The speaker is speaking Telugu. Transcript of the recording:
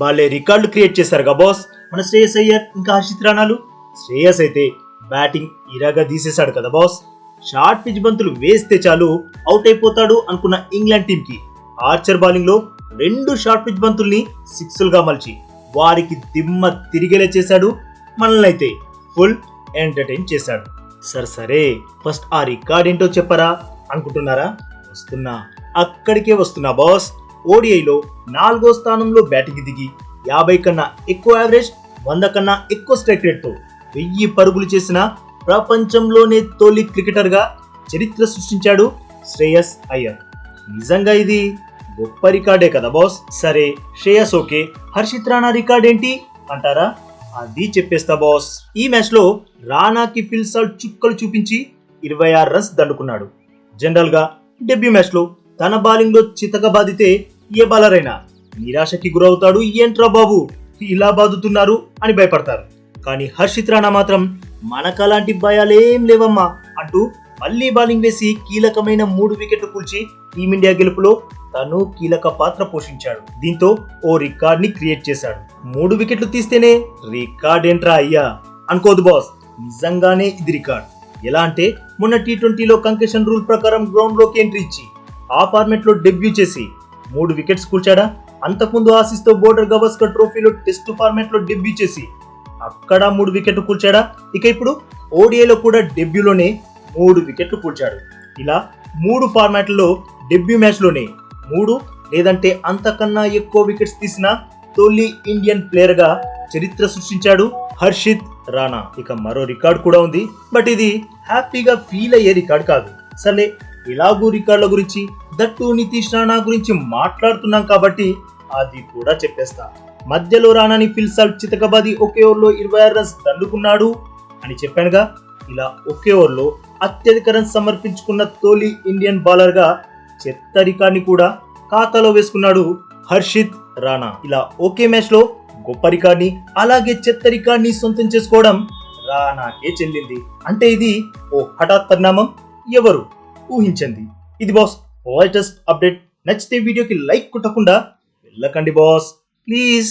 వాళ్ళే రికార్డులు క్రియేట్ చేశారుగా బాస్ మన శ్రేయస్ అయ్యర్ ఇంకా హర్షిత్ రాణాలు? శ్రేయస్ అయితే బ్యాటింగ్ ఇరాగా తీసేశాడు కదా బాస్ షార్ట్ పిచ్ బంతులు వేస్తే చాలు అవుట్ అయిపోతాడు అనుకున్న ఇంగ్లాండ్ టీం కి ఆర్చర్ బౌలింగ్లో రెండు షార్ట్ పిచ్ బంతుల్ని సిక్స్లుగా మలిచి వారికి దిమ్మ తిరిగేలా చేశాడు. మనల్ని అయితే ఫుల్ ఎంటర్టైన్ చేశాడు. సరే సరే ఫస్ట్ ఆ రికార్డ్ ఏంటో చెప్పరా? అనుకుంటున్నారా? వస్తున్నా. అక్కడికే వస్తున్నా బాస్ ఓడిఐలో నాలుగో స్థానంలో బ్యాటింగ్ దిగి యాభై కన్నా ఎక్కువ యావరేజ్ వంద కన్నా ఎక్కువ స్ట్రైక్ రేట్తో వెయ్యి పరుగులు చేసిన ప్రపంచంలోనే తొలి క్రికెటర్గా చరిత్ర సృష్టించాడు శ్రేయస్ అయ్యర్. నిజంగా ఇది గొప్ప రికార్డే కదా బాస్? సరే శ్రేయస్ ఓకే. హర్షిత్ రాణా రికార్డ్ ఏంటి? అంటారా? అది చెప్పేస్తా బాస్. ఈ మ్యాచ్లో రాణాకి ఫిల్సాల్ చుక్కలు చూపించి ఇరవై ఆరు రన్స్ దండుకున్నాడు. జనరల్గా డెబ్యూ మ్యాచ్లో తన బౌలింగ్లో చితక బాధితే ఏ బౌలర్ అయినా నిరాశకి గురవుతాడు ఏంట్రా బాబు. ఇలా బాదుతున్నారు అని భయపడతారు. కానీ హర్షిత్ రాణా మాత్రం మనకలాంటి భయాలేం లేవమ్మా అంటూ మళ్ళీ బౌలింగ్ వేసి కీలకమైన మూడు వికెట్లు కూల్చి టీమిండియా గెలుపులో తను కీలక పాత్ర పోషించాడు. దీంతో ఓ రికార్డ్ని క్రియేట్ చేశాడు. మూడు వికెట్లు తీస్తేనే రికార్డ్ ఏంట్రా అయ్యా. అనుకోదు బాస్ నిజంగానే ఇది రికార్డ్. ఎలా అంటే మొన్న టీ ట్వంటీలో కంకెషన్ రూల్ ప్రకారం గ్రౌండ్లోకి ఎంట్రీ ఇచ్చి ఆ ఫార్మెట్లో డెబ్యూ చేసి మూడు వికెట్స్ కూల్చాడా? అంతకుముందు ఆసిస్తో బోర్డర్ గవస్కర్ ట్రోఫీలో టెస్ట్ ఫార్మాట్లో డెబ్యూ చేసి అక్కడ మూడు వికెట్లు కూల్చాడా? ఇక ఇప్పుడు ఓడిఐలో కూడా డెబ్యూలోనే మూడు వికెట్లు కూల్చాడు. ఇలా మూడు ఫార్మాట్లలో డెబ్యూ మ్యాచ్లోనే మూడు లేదంటే అంతకన్నా ఎక్కువ వికెట్స్ తీసిన తొలి ఇండియన్ ప్లేయర్గా చరిత్ర సృష్టించాడు హర్షిత్ రాణా. ఇక మరో రికార్డ్ కూడా ఉంది. బట్ ఇది హ్యాపీగా ఫీల్ అయ్యే రికార్డ్ కాదు. సరే ఇలాగూ రికార్డుల గురించి దట్టు నితీష్ రాణా గురించి మాట్లాడుతున్నాం కాబట్టి అది కూడా చెప్పేస్తా. మధ్యలో రాణాని ఫిల్సాల్ చితకబాది ఒకే ఓవర్లో ఇరవై ఆరు రన్స్ దండుకున్నాడు అని చెప్పానుగా ఇలా ఒకే ఓవర్లో అత్యధిక రన్స్ సమర్పించుకున్న తొలి ఇండియన్ బౌలర్గా చెత్త రికార్డ్ని కూడా ఖాతాలో వేసుకున్నాడు హర్షిత్ రాణా. ఇలా ఒకే మ్యాచ్లో గొప్ప రికార్డ్ని అలాగే చెత్త రికార్డ్ని సొంతం చేసుకోవడం రానాకే చెల్లింది అంటే ఇది ఓ హఠాత్ పరిణామం? ఎవరు? ఊహించండి. ఇది బాస్ లేటెస్ట్ అప్డేట్ నచ్చితే వీడియోకి లైక్ కొట్టకుండా వెళ్ళకండి బాస్ ప్లీజ్